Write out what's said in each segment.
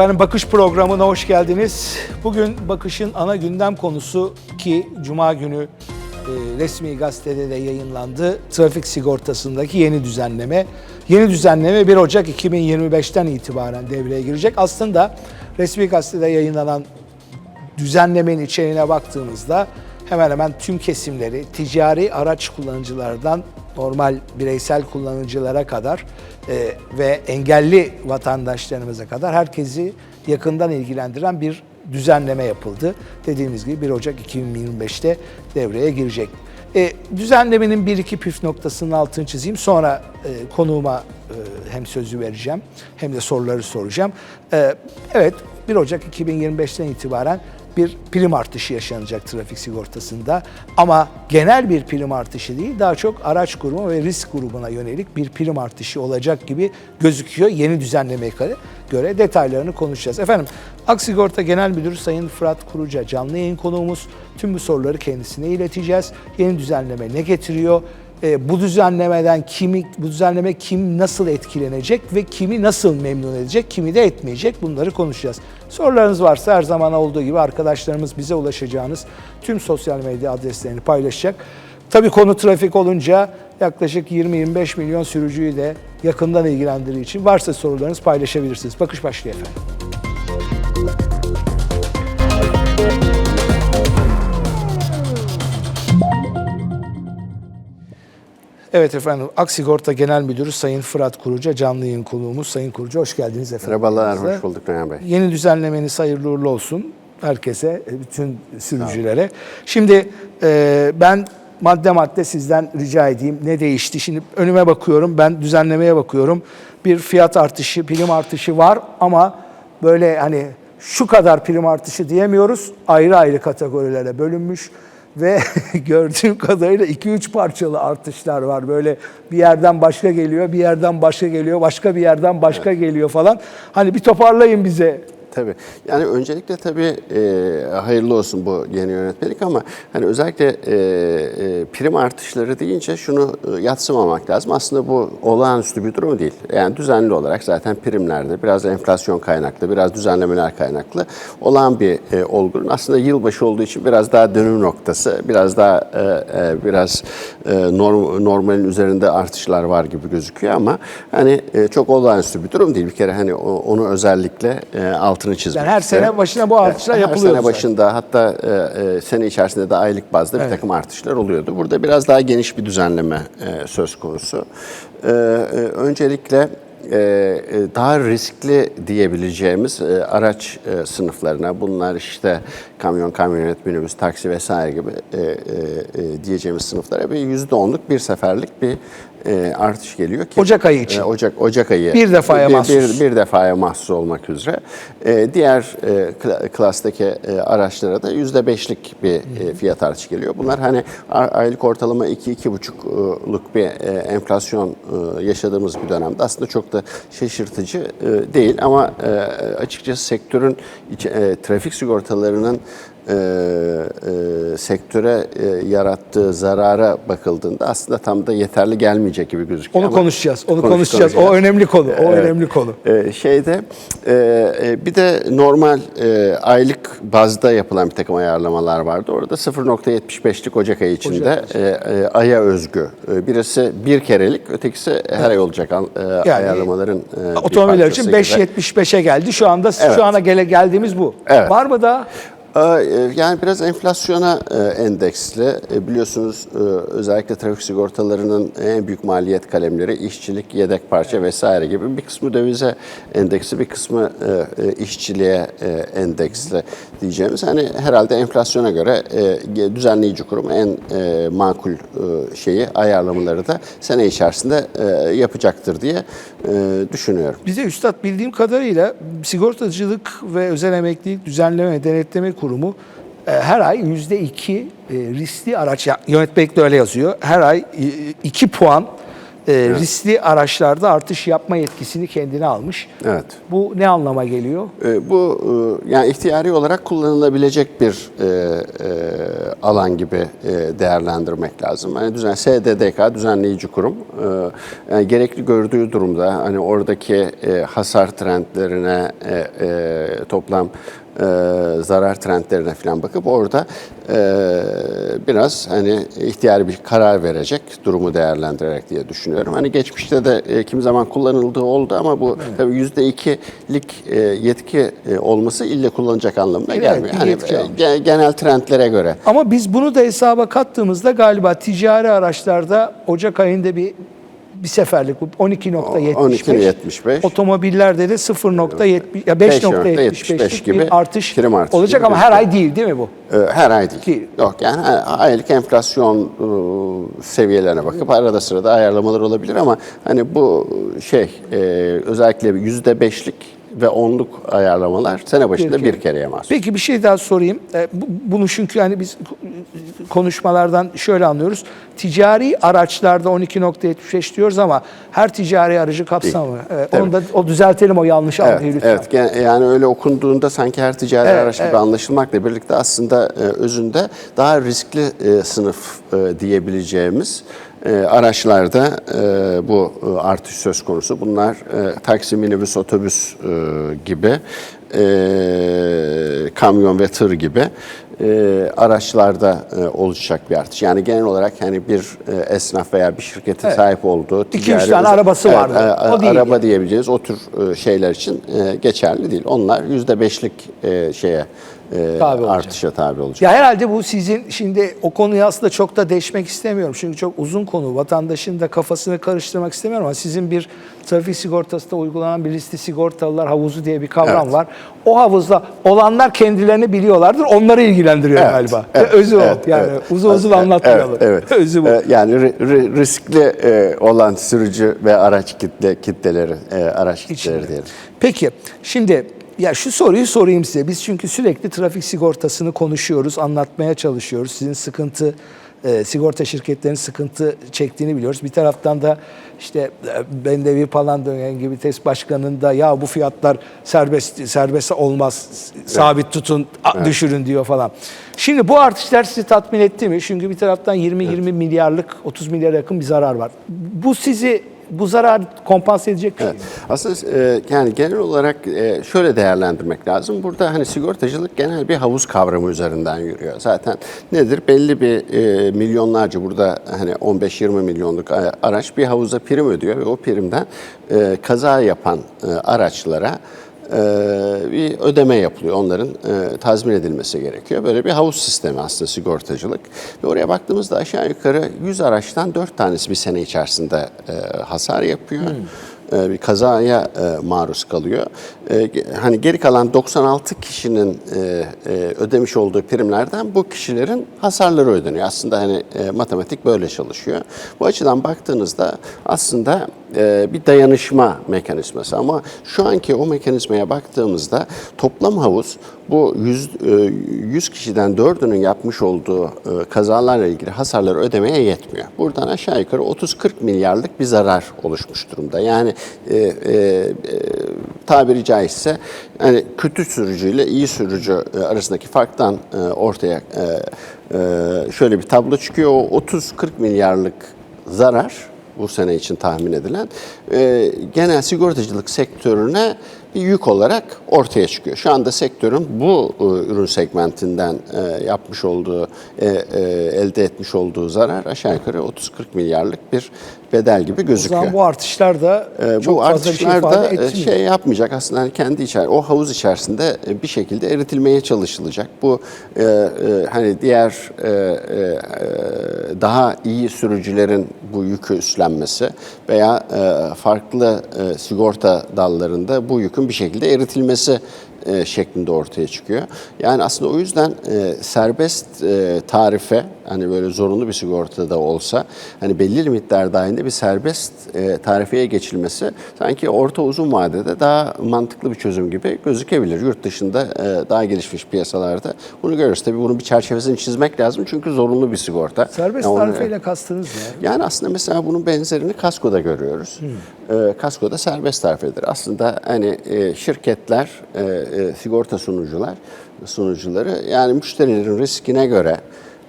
Efendim Bakış programına hoş geldiniz. Bugün Bakış'ın ana gündem konusu ki Cuma günü e, resmi gazetede de yayınlandı. Trafik sigortasındaki yeni düzenleme. Yeni düzenleme 1 Ocak 2025'ten itibaren devreye girecek. Aslında resmi gazetede yayınlanan düzenlemenin içeriğine baktığımızda hemen hemen tüm kesimleri ticari araç kullanıcılardan normal bireysel kullanıcılara kadar e, ve engelli vatandaşlarımıza kadar herkesi yakından ilgilendiren bir düzenleme yapıldı. Dediğimiz gibi 1 Ocak 2025'te devreye girecek. E, düzenlemenin bir iki püf noktasının altını çizeyim. Sonra e, konuğuma e, hem sözü vereceğim hem de soruları soracağım. E, evet 1 Ocak 2025'ten itibaren bir prim artışı yaşanacak trafik sigortasında. Ama genel bir prim artışı değil, daha çok araç grubu ve risk grubuna yönelik bir prim artışı olacak gibi gözüküyor yeni düzenlemeye göre. Detaylarını konuşacağız. Efendim, Aksigorta Genel Müdürü Sayın Fırat Kuruca canlı yayın konuğumuz. Tüm bu soruları kendisine ileteceğiz. Yeni düzenleme ne getiriyor? E, bu düzenlemeden kimi, bu düzenleme kim nasıl etkilenecek ve kimi nasıl memnun edecek, kimi de etmeyecek bunları konuşacağız. Sorularınız varsa her zaman olduğu gibi arkadaşlarımız bize ulaşacağınız tüm sosyal medya adreslerini paylaşacak. Tabii konu trafik olunca yaklaşık 20-25 milyon sürücüyü de yakından ilgilendirdiği için varsa sorularınız paylaşabilirsiniz. Bakış başlıyor efendim. Evet efendim, Aksigorta Genel Müdürü Sayın Fırat Kuruca, canlı yayın konuğumuz. Sayın Kuruca hoş geldiniz efendim. Merhabalar, hoş bulduk Reyhan Bey. Yeni düzenlemeniz hayırlı uğurlu olsun herkese, bütün sürücülere. Şimdi e, ben madde madde sizden rica edeyim ne değişti? Şimdi önüme bakıyorum, ben düzenlemeye bakıyorum. Bir fiyat artışı, prim artışı var ama böyle hani şu kadar prim artışı diyemiyoruz. Ayrı ayrı kategorilere bölünmüş ve gördüğüm kadarıyla 2-3 parçalı artışlar var. Böyle bir yerden başka geliyor, bir yerden başka geliyor, başka bir yerden başka geliyor falan. Hani bir toparlayın bize. Tabii. Yani öncelikle tabii e, hayırlı olsun bu yeni yönetmelik ama hani özellikle e, e, prim artışları deyince şunu e, yatsımamak lazım. Aslında bu olağanüstü bir durum değil. Yani düzenli olarak zaten primlerde biraz enflasyon kaynaklı, biraz düzenlemeler kaynaklı olan bir e, olgunun aslında yılbaşı olduğu için biraz daha dönüm noktası, biraz daha e, e, biraz e, norm, normalin üzerinde artışlar var gibi gözüküyor ama hani e, çok olağanüstü bir durum değil. Bir kere hani onu özellikle e, altını çizmek Yani her isterim. sene başına bu artışlar Her yapılıyor sene zaten. başında hatta e, e, sene içerisinde de aylık bazda Evet. bir takım artışlar oluyordu. Burada biraz daha geniş bir düzenleme e, söz konusu. E, e, öncelikle e, e, daha riskli diyebileceğimiz araç sınıflarına bunlar işte kamyon, kamyonet, minibüs, taksi vesaire gibi e, e, e, diyeceğimiz sınıflara bir yüzde onluk bir seferlik bir e, artış geliyor ki Ocak ayı için. E, Ocak Ocak ayı Bir defaya bir, mahsus. bir, bir defaya mahsus olmak üzere. E, diğer e, kla- klastaki e, araçlara da yüzde beşlik bir e, fiyat artışı geliyor. Bunlar hani aylık ortalama iki iki buçukluk bir e, enflasyon e, yaşadığımız bir dönemde aslında çok da şaşırtıcı e, değil ama e, açıkçası sektörün iç- e, trafik sigortalarının e, e, sektöre e, yarattığı zarara bakıldığında aslında tam da yeterli gelmeyecek gibi gözüküyor. Onu ama- konuşacağız. Onu Konuş- konuşacağız. O konuşacağız. önemli konu. O Evet. önemli konu. Ee, şeyde e, e, bir de normal e, aylık bazda yapılan bir takım ayarlamalar vardı. Orada 0.75'lik Ocak ayı içinde e, e, aya özgü. E, birisi bir kerelik, ötekisi her ay olacak e, ayarlamaların e, Otomobiller için gibi. 5.75'e geldi. Şu anda Evet. şu ana gele geldiğimiz bu. Evet. Var mı daha? Ee, e, Yani biraz enflasyona e, endeksli. E, Biliyorsunuz özellikle trafik sigortalarının en büyük maliyet kalemleri işçilik, yedek parça vesaire gibi. Bir kısmı dövize endeksli, bir kısmı işçiliğe endeksli diyeceğimiz. Hani herhalde enflasyona göre düzenleyici kurum en makul şeyi, ayarlamaları da sene içerisinde yapacaktır diye düşünüyorum. Bize üstad bildiğim kadarıyla sigortacılık ve özel emeklilik düzenleme denetleme kurumu e, her ay yüzde iki e, riskli araç yönetmelikte öyle yazıyor. Her ay e, iki puan e, riskli araçlarda artış yapma yetkisini kendine almış. Evet. Bu ne anlama geliyor? E, Bu e, yani ihtiyari olarak kullanılabilecek bir e, e, alan gibi e, değerlendirmek lazım. Hani düzen SDDK düzenleyici kurum e, yani gerekli gördüğü durumda hani oradaki e, hasar trendlerine e, e, toplam e, zarar trendlerine falan bakıp orada e, biraz hani ihtiyari bir karar verecek durumu değerlendirerek diye düşünüyorum. Hani geçmişte de e, kimi zaman kullanıldığı oldu ama bu tabii yüzde ikilik e, yetki e, olması ille kullanacak anlamına Evet, gelmiyor. Hani e, genel trendlere göre. Ama biz bunu da hesaba kattığımızda galiba ticari araçlarda Ocak ayında bir bir seferlik bu 12.75. 12.75. Otomobillerde de 0.70 ya 5.75 gibi bir artış prim artışı olacak ama her ay değil değil mi bu? E, Her ay değil. Değil. Yok yani ha- aylık enflasyon e, seviyelerine bakıp arada sırada ayarlamalar olabilir ama hani bu şey e, özellikle yüzde beşlik ve onluk ayarlamalar sene başında Bir bir, kere. kereye mahsus. Peki bir şey daha sorayım. E, bu- Bunu çünkü hani biz konuşmalardan şöyle anlıyoruz. Ticari araçlarda 12.75 diyoruz ama her ticari aracı kapsamıyor. Evet, onu da o düzeltelim o yanlış algıyı Evet, lütfen. evet. Yani öyle okunduğunda sanki her ticari Evet, araç gibi evet. anlaşılmakla birlikte aslında e, özünde daha riskli e, sınıf diyebileceğimiz e, araçlarda e, bu e, artış söz konusu. Bunlar e, taksi, minibüs, otobüs e, gibi, e, kamyon ve tır gibi e, araçlarda e, oluşacak bir artış. Yani genel olarak hani bir e, esnaf veya bir şirketin Evet. sahip olduğu ticari tane özel- arabası Evet, vardı. e, O değil araba yani. diyebileceğiniz o tür e, şeyler için e, geçerli değil. Onlar yüzde beşlik e, şeye e, Tabi olacak. artışa tabi olacak. Ya herhalde bu sizin şimdi o konuyu aslında çok da deşmek istemiyorum. Çünkü çok uzun konu. Vatandaşın da kafasını karıştırmak istemiyorum ama sizin bir trafik sigortasında uygulanan bir riskli sigortalılar havuzu diye bir kavram Evet. var. O havuzda olanlar kendilerini biliyorlardır. Onları ilgilendiriyor Evet, galiba. evet, Özü o. evet, Yani evet. uzun uzun Evet, anlatmayalım. Evet, evet. Özü bu. E, Yani ri- ri- riskli e, olan sürücü ve araç kitle kitleleri, e, araç kitleleri diyelim. Peki şimdi ya şu soruyu sorayım size. Biz çünkü sürekli trafik sigortasını konuşuyoruz, anlatmaya çalışıyoruz. Sizin sıkıntı, e, sigorta şirketlerinin sıkıntı çektiğini biliyoruz. Bir taraftan da işte e, ben de bir falan dönen gibi test başkanının da ya bu fiyatlar serbest serbest olmaz, sabit tutun, a- düşürün diyor falan. Şimdi bu artışlar sizi tatmin etti mi? Çünkü bir taraftan 20-20 milyarlık, 30 milyara yakın bir zarar var. Bu sizi bu zarar kompanse edecek bir şey mi? Aslında e, yani genel olarak e, şöyle değerlendirmek lazım. Burada hani sigortacılık genel bir havuz kavramı üzerinden yürüyor. Zaten nedir? Belli bir e, milyonlarca burada hani 15-20 milyonluk araç bir havuza prim ödüyor ve o primden e, kaza yapan e, araçlara bir ödeme yapılıyor. Onların e, tazmin edilmesi gerekiyor. Böyle bir havuz sistemi aslında sigortacılık. Ve oraya baktığımızda aşağı yukarı 100 araçtan 4 tanesi bir sene içerisinde e, hasar yapıyor. E, bir kazaya maruz kalıyor. Hani geri kalan 96 kişinin ödemiş olduğu primlerden bu kişilerin hasarları ödeniyor. Aslında hani matematik böyle çalışıyor. Bu açıdan baktığınızda aslında bir dayanışma mekanizması ama şu anki o mekanizmaya baktığımızda toplam havuz bu 100, e, 100 kişiden 4'ünün yapmış olduğu e, kazalarla ilgili hasarları ödemeye yetmiyor. Buradan aşağı yukarı 30-40 milyarlık bir zarar oluşmuş durumda. Yani e, e, e, tabiri caizse yani kötü sürücüyle iyi sürücü e, arasındaki farktan e, ortaya e, e, şöyle bir tablo çıkıyor. O 30-40 milyarlık zarar bu sene için tahmin edilen e, genel sigortacılık sektörüne bir yük olarak ortaya çıkıyor. Şu anda sektörün bu e, ürün segmentinden e, yapmış olduğu, e, e, elde etmiş olduğu zarar aşağı yukarı 30-40 milyarlık bir bedel gibi O gözüküyor. zaman bu artışlar da Ee, çok bu fazla bir şey ifade e, etmiyor. şey yapmayacak aslında hani kendi içer o havuz içerisinde e, bir şekilde eritilmeye çalışılacak. Bu e, e, hani diğer e, e, e, daha iyi sürücülerin bu yükü üstlenmesi veya e, farklı e, sigorta dallarında bu yükün bir şekilde eritilmesi e, şeklinde ortaya çıkıyor. Yani aslında o yüzden e, serbest e, tarife hani böyle zorunlu bir sigortada olsa hani belli limitler dahilinde bir serbest e, tarifeye geçilmesi sanki orta uzun vadede daha mantıklı bir çözüm gibi gözükebilir. Yurt dışında e, daha gelişmiş piyasalarda bunu görürüz. Tabii bunun bir çerçevesini çizmek lazım çünkü zorunlu bir sigorta. Serbest Yani onu- tarifeyle kastınız ne? yani aslında mesela bunun benzerini kaskoda görüyoruz. Ee, kaskoda serbest tarifedir. Aslında hani e, şirketler, e, e, sigorta sunucular, sunucuları yani müşterilerin riskine göre,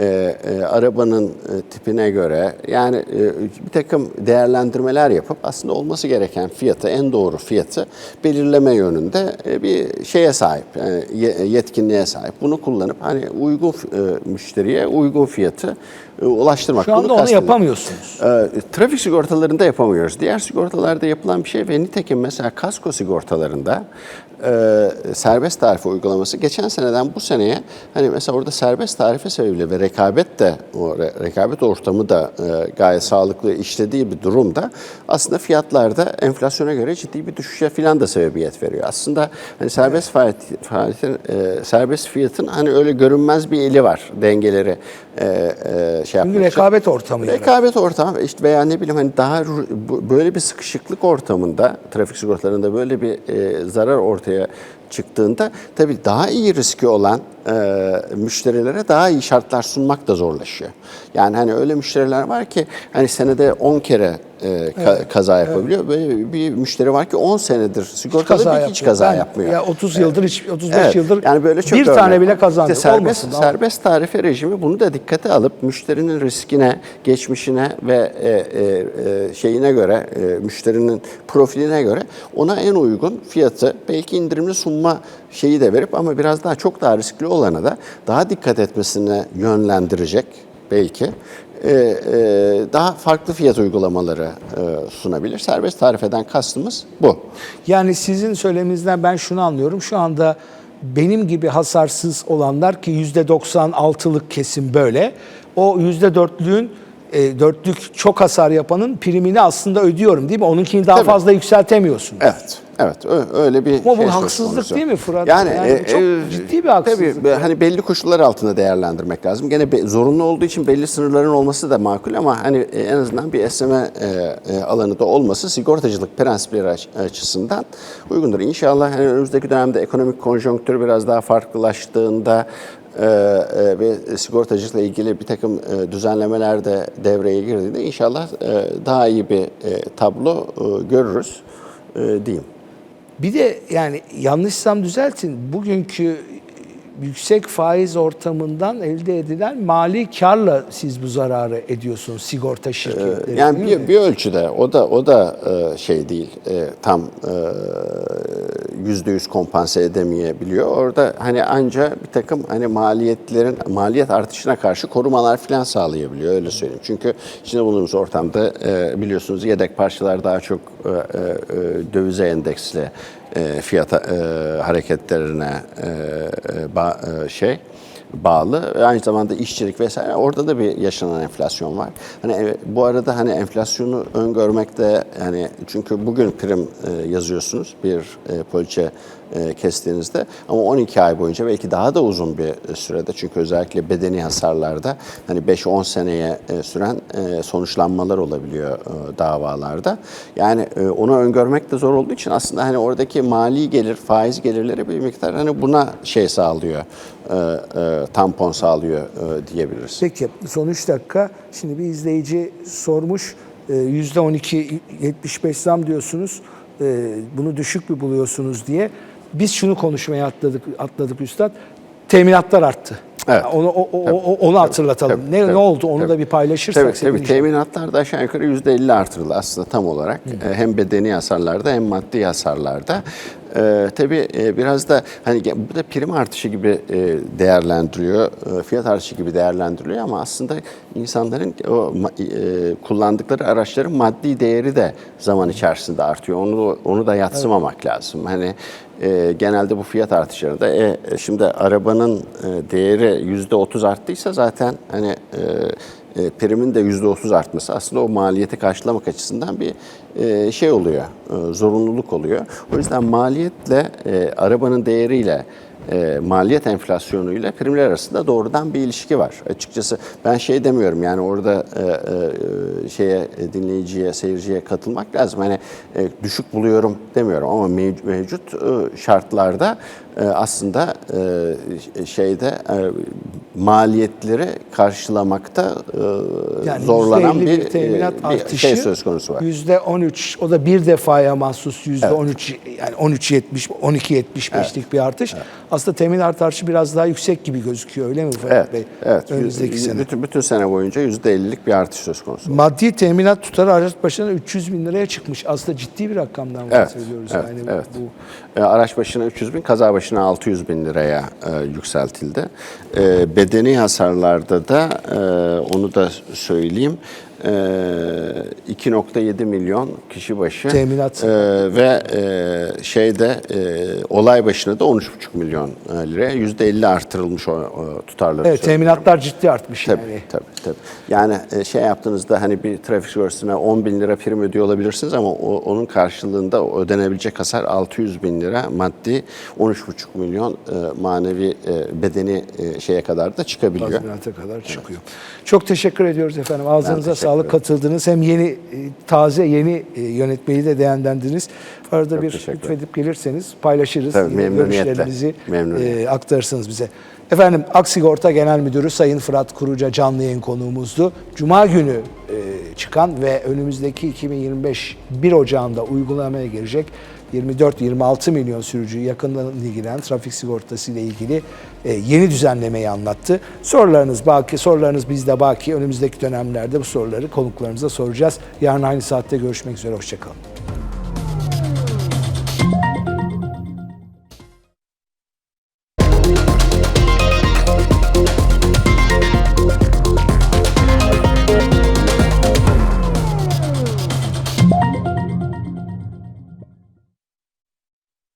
e, e, arabanın e, tipine göre yani e, bir takım değerlendirmeler yapıp aslında olması gereken fiyatı, en doğru fiyatı belirleme yönünde e, bir şeye sahip, yani ye- yetkinliğe sahip. Bunu kullanıp hani uygun e, müşteriye uygun fiyatı ulaştırmak. Şu anda Bunu onu kastediyorum. yapamıyorsunuz. Ee, trafik sigortalarında yapamıyoruz. Diğer sigortalarda yapılan bir şey ve nitekim mesela kasko sigortalarında e, serbest tarife uygulaması geçen seneden bu seneye hani mesela orada serbest tarife sebebiyle ve rekabet de o re- rekabet ortamı da e, gayet sağlıklı işlediği bir durumda aslında fiyatlarda enflasyona göre ciddi bir düşüşe filan da sebebiyet veriyor. Aslında hani serbest faaliyet- faaliyetin e, serbest fiyatın hani öyle görünmez bir eli var dengeleri e, e, şey Çünkü yapmak için. rekabet ortamı. Rekabet ortamı işte veya ne bileyim hani daha böyle bir sıkışıklık ortamında trafik sigortalarında böyle bir e, zarar ortaya çıktığında tabii daha iyi riski olan e, müşterilere daha iyi şartlar sunmak da zorlaşıyor. Yani hani öyle müşteriler var ki hani senede 10 kere e, ka- kaza yapabiliyor. Böyle bir müşteri var ki 10 senedir sigortalı kaza bir hiç kaza Ben- yapmıyor. ya 30 yıldır hiç 35 Evet, yıldır yani böyle çok bir örnek tane bile kazandı. İşte serbest, Olmasın. serbest tarife rejimi bunu da dikkate alıp müşterinin riskine, geçmişine ve e, e, e, şeyine göre, e, müşterinin profiline göre ona en uygun fiyatı belki indirimli sunma şeyi de verip ama biraz daha çok daha riskli olana da daha dikkat etmesine yönlendirecek belki e, e, daha farklı fiyat uygulamaları e, sunabilir. Serbest tarifeden kastımız bu. Yani sizin söyleminizden ben şunu anlıyorum. Şu anda benim gibi hasarsız olanlar ki %96'lık kesim böyle. O %4'lüğün e, dörtlük çok hasar yapanın primini aslında ödüyorum değil mi? Onunkini daha Tabii. fazla yükseltemiyorsun. Evet. Evet öyle bir Ama bu şey söz haksızlık konusu. değil mi Fırat? Yani, Yani e, çok e, ciddi bir haksızlık Tabii hani belli koşullar altında değerlendirmek lazım. Gene be- zorunlu olduğu için belli sınırların olması da makul ama hani e, en azından bir esneme e, e, alanı da olması sigortacılık prensipleri aç- açısından uygundur. İnşallah hani önümüzdeki dönemde ekonomik konjonktür biraz daha farklılaştığında e, e, ve sigortacılıkla ilgili bir takım e, düzenlemeler de devreye girdiğinde inşallah e, daha iyi bir e, tablo e, görürüz e, diyeyim. Bir de yani yanlışsam düzeltin. Bugünkü yüksek faiz ortamından elde edilen mali karla siz bu zararı ediyorsunuz sigorta şirketleri. Yani mi? bir, bir ölçüde o da o da e, şey değil e, tam e, yüzde yüz kompanse edemeyebiliyor. Orada hani anca bir takım hani maliyetlerin maliyet artışına karşı korumalar falan sağlayabiliyor öyle söyleyeyim. Çünkü içinde bulunduğumuz ortamda biliyorsunuz yedek parçalar daha çok dövize endeksli e, fiyat e, hareketlerine e, e, e, şey bağlı. Aynı zamanda işçilik vesaire orada da bir yaşanan enflasyon var. Hani e, bu arada hani enflasyonu öngörmekte hani çünkü bugün prim e, yazıyorsunuz bir e, poliçe kestiğinizde ama 12 ay boyunca belki daha da uzun bir sürede çünkü özellikle bedeni hasarlarda hani 5-10 seneye süren sonuçlanmalar olabiliyor davalarda. Yani onu öngörmek de zor olduğu için aslında hani oradaki mali gelir, faiz gelirleri bir miktar hani buna şey sağlıyor, tampon sağlıyor e, diyebiliriz. Peki son 3 dakika. Şimdi bir izleyici sormuş. e, %12 75 zam diyorsunuz. e, Bunu düşük mü buluyorsunuz diye. Biz şunu konuşmaya atladık atladık üstad. Teminatlar arttı. Evet. Onu o- o- o- onu hatırlatalım. Tabii, ne tabii, ne oldu? Onu tabii. da bir paylaşırsak Tabii, tabii teminatlar da aşağı yukarı %50 artırıldı aslında tam olarak. E, Hem bedeni hasarlarda hem maddi hasarlarda. Ee, tabii e, biraz da hani bu da prim artışı gibi e, değerlendiriliyor, e, fiyat artışı gibi değerlendiriliyor ama aslında insanların o e, kullandıkları araçların maddi değeri de zaman içerisinde artıyor. Onu onu da yatsımamak lazım. Hani e, genelde bu fiyat artışlarında e, e, şimdi arabanın e, değeri yüzde otuz arttıysa zaten hani e, e, primin de %30 artması aslında o maliyeti karşılamak açısından bir e, şey oluyor, e, zorunluluk oluyor. O yüzden maliyetle, e, arabanın değeriyle e, maliyet enflasyonuyla primler arasında doğrudan bir ilişki var. Açıkçası ben şey demiyorum yani orada e, e, şeye e, dinleyiciye, seyirciye katılmak lazım. Hani e, düşük buluyorum demiyorum ama mev- mevcut e, şartlarda e, aslında e, şeyde e, maliyetleri karşılamakta e, Yani zorlanan %50 bir, teminat e, bir artışı, şey söz konusu var. Yüzde 13, o da bir defaya mahsus yüzde 13, yani 13.70, 12.75'lik bir artış. Aslında teminat artışı biraz daha yüksek gibi gözüküyor öyle mi Ferhat Evet, Bey? evet. Önümüzdeki sene. Bütün, bütün sene boyunca %50'lik bir artış söz konusu. Maddi teminat tutarı araç başına 300 bin liraya çıkmış. Aslında ciddi bir rakamdan Evet, bahsediyoruz. evet, yani evet. bu E, Araç başına 300 bin, kaza başına 600 bin liraya e, yükseltildi. E, bedeni hasarlarda da e, onu da söyleyeyim. E, 2.7 milyon kişi başı Teminat. e, ve e, şeyde e, olay başına da 13.5 milyon e, liraya %50 artırılmış o, o tutarları. Evet, teminatlar ciddi artmış Tabii, yani. tabii, tabii. Yani e, şey yaptığınızda hani bir trafik sigortasına 10 bin lira prim ödüyor olabilirsiniz ama o, onun karşılığında ödenebilecek hasar 600 bin lira maddi 13,5 milyon e, manevi e, bedeni e, şeye kadar da çıkabiliyor. Tazminata kadar çıkıyor. Çok teşekkür ediyoruz efendim. Ağzınıza teşekkür sağlık katıldınız. Hem yeni e, taze yeni e, yönetmeyi de değerlendirdiniz. Arada bir teşekkür lütfedip gelirseniz paylaşırız. Tabii. Görüşlerinizi e, aktarırsınız bize. Efendim Aksigorta Genel Müdürü Sayın Fırat Kuruca canlı yayın konuğumuzdu. Cuma günü e, çıkan ve önümüzdeki 2025 1 Ocağı'nda uygulamaya girecek 24-26 milyon sürücüyü yakından ilgilenen trafik sigortası ile ilgili e, yeni düzenlemeyi anlattı. Sorularınız baki, sorularınız bizde baki. Önümüzdeki dönemlerde bu soruları konuklarımıza soracağız. Yarın aynı saatte görüşmek üzere. Hoşçakalın.